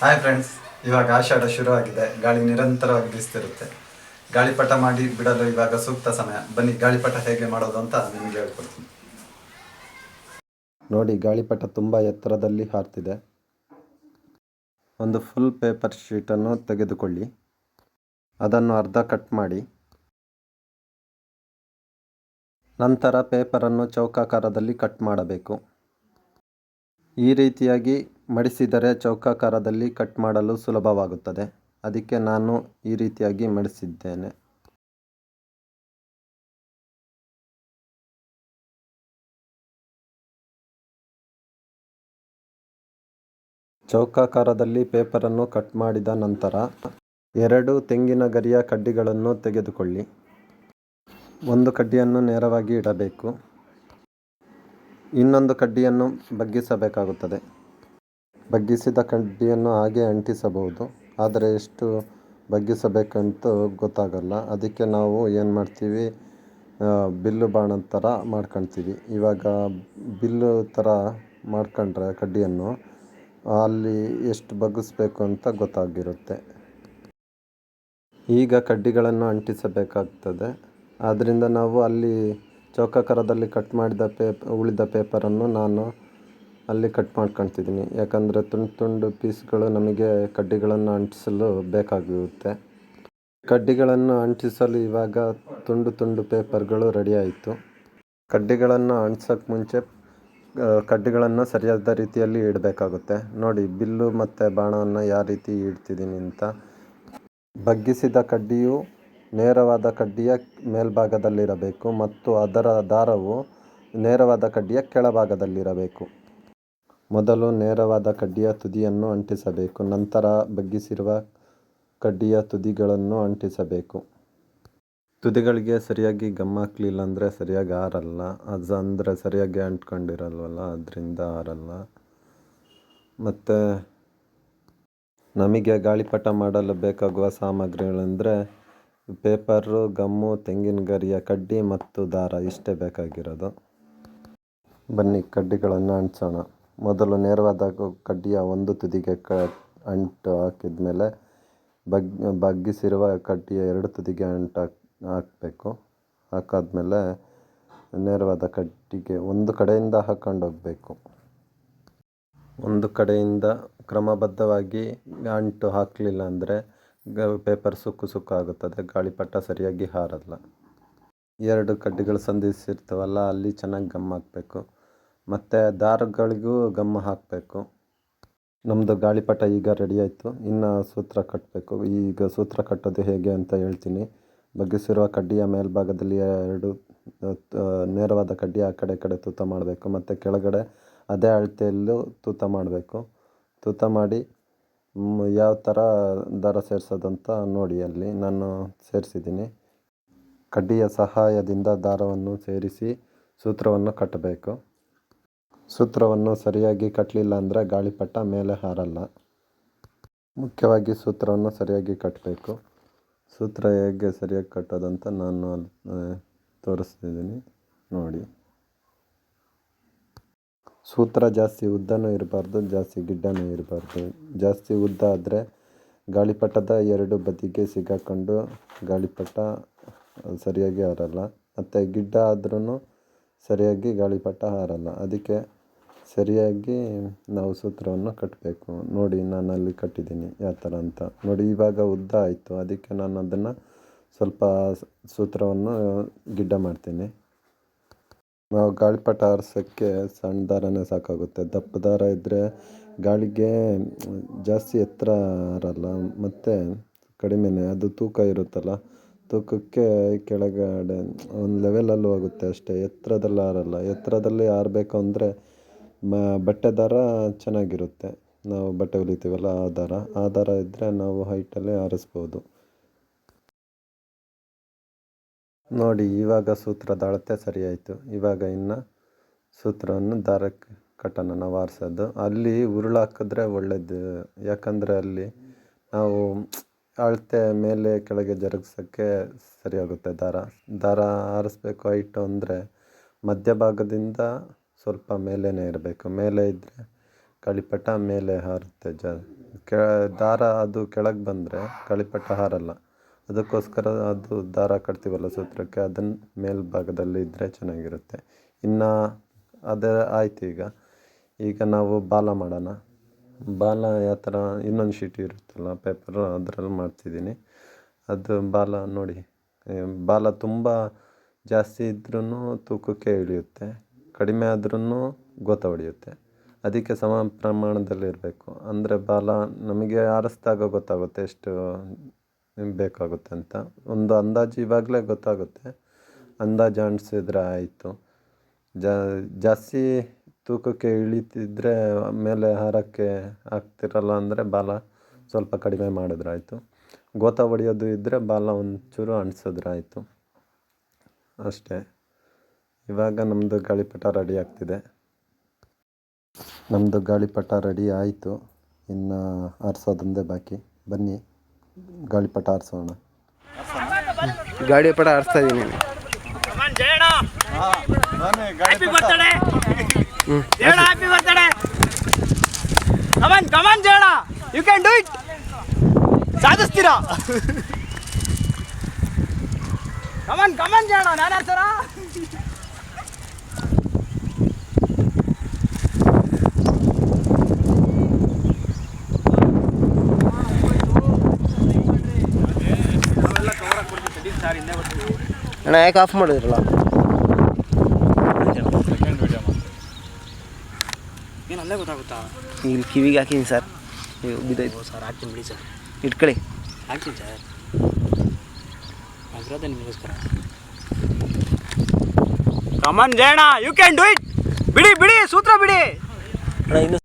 Hi friends ಇವಾಗ ಆಷಾಢ ಶುರುವಾಗಿದೆ. ಗಾಳಿ ನಿರಂತರವಾಗಿ ಬೀಸ್ತಿರುತ್ತೆ. ಗಾಳಿಪಟ ಮಾಡಿ ಬಿಡಲು ಇವಾಗ ಸೂಕ್ತ ಸಮಯ. ಬನ್ನಿ, ಗಾಳಿಪಟ ಹೇಗೆ ಮಾಡೋದು ಅಂತ ನಿಮಗೆ ಹೇಳ್ಕೊಡ್ತೀನಿ. ನೋಡಿ, ಗಾಳಿಪಟ ತುಂಬ ಎತ್ತರದಲ್ಲಿ ಹಾರ್ತಿದೆ. ಒಂದು ಫುಲ್ ಪೇಪರ್ ಶೀಟನ್ನು ತೆಗೆದುಕೊಳ್ಳಿ. ಅದನ್ನು ಅರ್ಧ ಕಟ್ ಮಾಡಿ. ನಂತರ ಪೇಪರನ್ನು ಚೌಕಾಕಾರದಲ್ಲಿ ಕಟ್ ಮಾಡಬೇಕು. ಈ ರೀತಿಯಾಗಿ ಮಡಿಸಿದರೆ ಚೌಕಾಕಾರದಲ್ಲಿ ಕಟ್ ಮಾಡಲು ಸುಲಭವಾಗುತ್ತದೆ. ಅದಕ್ಕೆ ನಾನು ಈ ರೀತಿಯಾಗಿ ಮಡಿಸಿದ್ದೇನೆ. ಚೌಕಾಕಾರದಲ್ಲಿ ಪೇಪರನ್ನು ಕಟ್ ಮಾಡಿದ ನಂತರ ಎರಡು ತೆಂಗಿನ ಗರಿಯ ಕಡ್ಡಿಗಳನ್ನು ತೆಗೆದುಕೊಳ್ಳಿ. ಒಂದು ಕಡ್ಡಿಯನ್ನು ನೇರವಾಗಿ ಇಡಬೇಕು. ಇನ್ನೊಂದು ಕಡ್ಡಿಯನ್ನು ಬಗ್ಗಿಸಬೇಕಾಗುತ್ತದೆ. ಬಗ್ಗಿಸಿದ ಕಡ್ಡಿಯನ್ನು ಹಾಗೆ ಅಂಟಿಸಬಹುದು. ಆದರೆ ಎಷ್ಟು ಬಗ್ಗಿಸಬೇಕಂತೂ ಗೊತ್ತಾಗಲ್ಲ. ಅದಕ್ಕೆ ನಾವು ಏನು ಮಾಡ್ತೀವಿ? ಬಿಲ್ಲು ಬಾಣದ ಥರ ಮಾಡ್ಕೊಳ್ತೀವಿ ಇವಾಗ ಬಿಲ್ಲು ಥರ ಮಾಡ್ಕೊಂಡ್ರೆ ಕಡ್ಡಿಯನ್ನು ಅಲ್ಲಿ ಎಷ್ಟು ಬಗ್ಗಿಸ್ಬೇಕು ಅಂತ ಗೊತ್ತಾಗಿರುತ್ತೆ. ಈಗ ಕಡ್ಡಿಗಳನ್ನು ಅಂಟಿಸಬೇಕಾಗ್ತದೆ. ಆದ್ದರಿಂದ ನಾವು ಅಲ್ಲಿ ಚೌಕಾಕಾರದಲ್ಲಿ ಕಟ್ ಮಾಡಿದ ಪೇಪ್ ಉಳಿದ ಪೇಪರನ್ನು ನಾನು ಅಲ್ಲಿ ಕಟ್ ಮಾಡ್ಕೊಳ್ತಿದ್ದೀನಿ ಯಾಕಂದರೆ ತುಂಡು ತುಂಡು ಪೀಸ್ಗಳು ನಮಗೆ ಕಡ್ಡಿಗಳನ್ನು ಅಂಟಿಸಲು ಬೇಕಾಗಿರುತ್ತೆ ಕಡ್ಡಿಗಳನ್ನು ಅಂಟಿಸಲು ಇವಾಗ ತುಂಡು ತುಂಡು ಪೇಪರ್ಗಳು ರೆಡಿ ಆಯಿತು. ಕಡ್ಡಿಗಳನ್ನು ಅಂಟಿಸೋಕ್ಕೆ ಮುಂಚೆ ಕಡ್ಡಿಗಳನ್ನು ಸರಿಯಾದ ರೀತಿಯಲ್ಲಿ ಇಡಬೇಕಾಗುತ್ತೆ. ನೋಡಿ, ಬಿಲ್ಲು ಮತ್ತು ಬಾಣವನ್ನು ಯಾವ ರೀತಿ ಇಡ್ತಿದ್ದೀನಿ ಅಂತ. ಬಗ್ಗಿಸಿದ ಕಡ್ಡಿಯು ನೇರವಾದ ಕಡ್ಡಿಯ ಮೇಲ್ಭಾಗದಲ್ಲಿರಬೇಕು ಮತ್ತು ಅದರ ದಾರವು ನೇರವಾದ ಕಡ್ಡಿಯ ಕೆಳಭಾಗದಲ್ಲಿರಬೇಕು. ಮೊದಲು ನೇರವಾದ ಕಡ್ಡಿಯ ತುದಿಯನ್ನು ಅಂಟಿಸಬೇಕು, ನಂತರ ಬಗ್ಗಿಸಿರುವ ಕಡ್ಡಿಯ ತುದಿಗಳನ್ನು ಅಂಟಿಸಬೇಕು. ತುದಿಗಳಿಗೆ ಸರಿಯಾಗಿ ಗಮ್ ಹಾಕ್ಲಿಲ್ಲ ಅಂದರೆ ಸರಿಯಾಗಿ ಆರಲ್ಲ ಅದು ಅಂದರೆ ಸರಿಯಾಗಿ ಅಂಟ್ಕೊಂಡಿರಲ್ವಲ್ಲ, ಅದರಿಂದ ಆರಲ್ಲ. ಮತ್ತು ನಮಗೆ ಗಾಳಿಪಟ ಮಾಡಲು ಬೇಕಾಗುವ ಸಾಮಗ್ರಿಗಳೆಂದರೆ ಪೇಪರು, ಗಮ್ಮು, ತೆಂಗಿನ ಗರಿಯ ಕಡ್ಡಿ ಮತ್ತು ದಾರ ಇಷ್ಟೇ ಬೇಕಾಗಿರೋದು. ಬನ್ನಿ, ಕಡ್ಡಿಗಳನ್ನು ಅಂಟಿಸೋಣ ಮೊದಲು ನೇರವಾದ ಕಡ್ಡಿಯ ಒಂದು ತುದಿಗೆ ಕ ಅಂಟು ಹಾಕಿದ್ಮೇಲೆ ಬಗ್, ಬಗ್ಗಿಸಿರುವ ಕಡ್ಡಿಯ ಎರಡು ತುದಿಗೆ ಅಂಟು ಹಾಕ್, ಹಾಕಬೇಕು. ಹಾಕಾದ್ಮೇಲೆ ನೇರವಾದ ಕಡ್ಡಿಗೆ ಒಂದು ಕಡೆಯಿಂದ ಹಾಕೊಂಡು ಹೋಗಬೇಕು. ಒಂದು ಕಡೆಯಿಂದ ಕ್ರಮಬದ್ಧವಾಗಿ ಅಂಟು ಹಾಕಲಿಲ್ಲ ಅಂದರೆ ಪೇಪರ್ ಸುಕ್ಕು ಸುಕ್ಕು ಆಗುತ್ತದೆ ಗಾಳಿಪಟ ಸರಿಯಾಗಿ ಹಾರಲ್ಲ. ಎರಡು ಕಡ್ಡಿಗಳು ಸಂಧಿಸಿರ್ತವಲ್ಲ, ಅಲ್ಲಿ ಚೆನ್ನಾಗಿ ಗಮ್ ಹಾಕಬೇಕು. ಮತ್ತು ದಾರಗಳಿಗೂ ಗಮ್ ಹಾಕಬೇಕು. ನಮ್ಮದು ಗಾಳಿಪಟ ಈಗ ರೆಡಿ ಆಯಿತು. ಇನ್ನು ಸೂತ್ರ ಕಟ್ಟಬೇಕು ಈಗ ಸೂತ್ರ ಕಟ್ಟೋದು ಹೇಗೆ ಅಂತ ಹೇಳ್ತೀನಿ. ಬಗ್ಗಿಸಿರುವ ಕಡ್ಡಿಯ ಮೇಲ್ಭಾಗದಲ್ಲಿ ಎರಡು ನೇರವಾದ ಕಡ್ಡಿ ಆ ಕಡೆ ಕಡೆ ತೂತ ಮಾಡಬೇಕು. ಮತ್ತು ಕೆಳಗಡೆ ಅದೇ ಅಳತೆಯಲ್ಲೂ ತೂತ ಮಾಡಬೇಕು. ತೂತ ಮಾಡಿ ಯಾವ ಥರ ದಾರ ಸೇರ್ಸೋದಂತ ನೋಡಿ ಅಲ್ಲಿ ನಾನು ಸೇರಿಸಿದ್ದೀನಿ. ಕಡ್ಡಿಯ ಸಹಾಯದಿಂದ ದಾರವನ್ನು ಸೇರಿಸಿ ಸೂತ್ರವನ್ನು ಕಟ್ಟಬೇಕು. ಸೂತ್ರವನ್ನು ಸರಿಯಾಗಿ ಕಟ್ಟಲಿಲ್ಲ ಅಂದರೆ ಗಾಳಿಪಟ್ಟ ಮೇಲೆ ಹಾರಲ್ಲ. ಮುಖ್ಯವಾಗಿ ಸೂತ್ರವನ್ನು ಸರಿಯಾಗಿ ಕಟ್ಟಬೇಕು. ಸೂತ್ರ ಹೇಗೆ ಸರಿಯಾಗಿ ಕಟ್ಟೋದಂತ ನಾನು ತೋರಿಸ್ತಿದ್ದೀನಿ ನೋಡಿ. ಸೂತ್ರ ಜಾಸ್ತಿ ಉದ್ದನೂ ಇರಬಾರ್ದು, ಜಾಸ್ತಿ ಗಿಡ್ಡನೂ ಇರಬಾರ್ದು. ಜಾಸ್ತಿ ಉದ್ದ ಆದರೆ ಗಾಳಿಪಟದ ಎರಡು ಬದಿಗೆ ಸಿಗಾಕೊಂಡು ಗಾಳಿಪಟ ಸರಿಯಾಗಿ ಹಾರಲ್ಲ. ಮತ್ತು ಗಿಡ್ಡ ಆದ್ರೂ ಸರಿಯಾಗಿ ಗಾಳಿಪಟ ಹಾರಲ್ಲ. ಅದಕ್ಕೆ ಸರಿಯಾಗಿ ನಾವು ಸೂತ್ರವನ್ನು ಕಟ್ಟಬೇಕು ನೋಡಿ ನಾನು ಅಲ್ಲಿ ಕಟ್ಟಿದ್ದೀನಿ ಯಾವ ಥರ ಅಂತ. ನೋಡಿ, ಇವಾಗ ಉದ್ದ ಆಯಿತು. ಅದಕ್ಕೆ ನಾನು ಅದನ್ನು ಸ್ವಲ್ಪ ಸೂತ್ರವನ್ನು ಗಿಡ್ಡ ಮಾಡ್ತೀನಿ. ನಾವು ಗಾಳಿಪಟ ಹಾರ್ಸೋಕ್ಕೆ ಸಣ್ಣ ದಾರನೇ ಸಾಕಾಗುತ್ತೆ. ದಪ್ಪ ದಾರ ಇದ್ದರೆ ಗಾಳಿಗೆ ಜಾಸ್ತಿ ಎತ್ತರ ಹಾರಲ್ಲ ಮತ್ತು ಕಡಿಮೆನೇ. ಅದು ತೂಕ ಇರುತ್ತಲ್ಲ, ತೂಕಕ್ಕೆ ಕೆಳಗಡೆ ಒಂದು ಲೆವೆಲಲ್ಲಿ ಹೋಗುತ್ತೆ ಅಷ್ಟೇ. ಎತ್ತರದಲ್ಲಿ ಹಾರಲ್ಲ ಎತ್ತರದಲ್ಲಿ ಹಾರಬೇಕು ಅಂದರೆ ಮ, ಬಟ್ಟೆ ದಾರ ಚೆನ್ನಾಗಿರುತ್ತೆ. ನಾವು ಬಟ್ಟೆ ಹೊಲಿತೀವಲ್ಲ ಆ ದಾರ. ಆ ದಾರ ಇದ್ದರೆ ನಾವು ಹೈಟಲ್ಲೇ ಹಾರಿಸ್ಬೋದು ನೋಡಿ, ಇವಾಗ ಸೂತ್ರದ ಅಳತೆ ಸರಿಯಾಯಿತು. ಇವಾಗ ಇನ್ನು ಸೂತ್ರವನ್ನು ದಾರ ಕಟ್ಟನ ನಾವು ಆರಿಸೋದು ಅಲ್ಲಿ ಉರುಳು ಹಾಕಿದ್ರೆ ಒಳ್ಳೆಯದು ಯಾಕಂದರೆ ಅಲ್ಲಿ ನಾವು ಅಳತೆ ಮೇಲೆ ಕೆಳಗೆ ಜರುಗ್ಸೋಕ್ಕೆ ಸರಿಯಾಗುತ್ತೆ ದಾರ. ದಾರ ಆರಿಸ್ಬೇಕು ಹೈಟು ಅಂದರೆ ಮಧ್ಯಭಾಗದಿಂದ ಸ್ವಲ್ಪ ಮೇಲೇ ಇರಬೇಕು. ಮೇಲೆ ಇದ್ದರೆ ಕಳಿಪಟ ಮೇಲೆ ಹಾರುತ್ತೆ ಜ ಕೆ ದಾರ ಅದು ಕೆಳಗೆ ಬಂದರೆ ಕಳಿಪಟ ಹಾರಲ್ಲ. ಅದಕ್ಕೋಸ್ಕರ ಅದು ದಾರ ಕಟ್ತೀವಲ್ಲ ಸೂತ್ರಕ್ಕೆ? ಅದನ್ನು ಮೇಲ್ಭಾಗದಲ್ಲಿ ಇದ್ದರೆ ಚೆನ್ನಾಗಿರುತ್ತೆ. ಇನ್ನು ಅದು ಆಯ್ತು ಈಗ. ಈಗ ನಾವು ಬಾಲ ಮಾಡೋಣ. ಬಾಲ ಯಾವ ಥರ ಇನ್ನೊಂದು ಶೀಟ್ ಇರುತ್ತಲ್ಲ, ಪೇಪರು ಅದರಲ್ಲಿ ಮಾಡ್ತಿದ್ದೀನಿ. ಅದು ಬಾಲ ನೋಡಿ. ಬಾಲ ತುಂಬ ಜಾಸ್ತಿ ಇದ್ರೂ ತೂಕಕ್ಕೆ ಇಳಿಯುತ್ತೆ. ಕಡಿಮೆ ಆದ್ರೂ ಗೋತ ಹೊಡೆಯುತ್ತೆ. ಅದಕ್ಕೆ ಸಮ ಪ್ರಮಾಣದಲ್ಲಿರಬೇಕು. ಅಂದರೆ ಬಾಲ ನಮಗೆ ಆರಿಸ್ದಾಗ ಗೊತ್ತಾಗುತ್ತೆ ಎಷ್ಟು ಬೇಕಾಗುತ್ತೆ ಅಂತ. ಒಂದು ಅಂದಾಜು ಇವಾಗಲೇ ಗೊತ್ತಾಗುತ್ತೆ. ಅಂದಾಜು ಅಂಟಿಸಿದ್ರೆ ಆಯಿತು. ಜಾಸ್ತಿ ತೂಕಕ್ಕೆ ಇಳಿತಿದ್ರೆ ಮೇಲೆ ಹಾರಕ್ಕೆ ಹಾಕ್ತಿರಲ್ಲ ಅಂದರೆ ಬಾಲ ಸ್ವಲ್ಪ ಕಡಿಮೆ ಮಾಡಿದ್ರೆ ಆಯಿತು. ಗೋತ ಹೊಡೆಯೋದು ಇದ್ದರೆ ಬಾಲ ಒಂಚೂರು ಅಣಿಸಿದ್ರೆ ಆಯಿತು. ಅಷ್ಟೇ. ಇವಾಗ ನಮ್ಮದು ಗಾಳಿಪಟ ರೆಡಿ ಆಗ್ತಿದೆ. ನಮ್ಮದು ಗಾಳಿಪಟ ರೆಡಿ ಆಯಿತು. ಇನ್ನು ಆರಿಸೋದೊಂದೇ ಬಾಕಿ. ಬನ್ನಿ. ಗಾಳಿಪಟ ಆರಿಸೋಣ. ಗಾಡಿ ಪಟ ಆಡಿಸ್ತಾ ಇದ್ದೀನಿ come on come on Jayanna you can do it ಸಾಧಿಸ್ತೀರಾ? Come on come on Jayanna ನಾನು ಸರ ಅಣ್ಣ ಯಾಕೆ ಆಫ್ ಮಾಡಿದ್ರಲ್ಲ? ಏನು ಅಲ್ಲೇ ಗೊತ್ತಾಗುತ್ತಾ? ಇಲ್ಲಿ ಕಿವಿಗೆ ಹಾಕಿನಿ ಸರ್ ಬಿದ್ದೈತೆ ಸರ್ ಹಾಕ್ತೀನಿ ಬಿಡಿ ಸರ್ ಇಟ್ಕೊಳ್ಳಿ. ಹಾಕ್ತೀನಿ ಸರ್ ಆಗಿರೋದೇ ನಿಮಗೋಸ್ಕರ. Come on Jayanna you can do it ಬಿಡಿ ಬಿಡಿ ಸೂತ್ರ ಬಿಡಿ. ಅಣ್ಣ ಇನ್ನು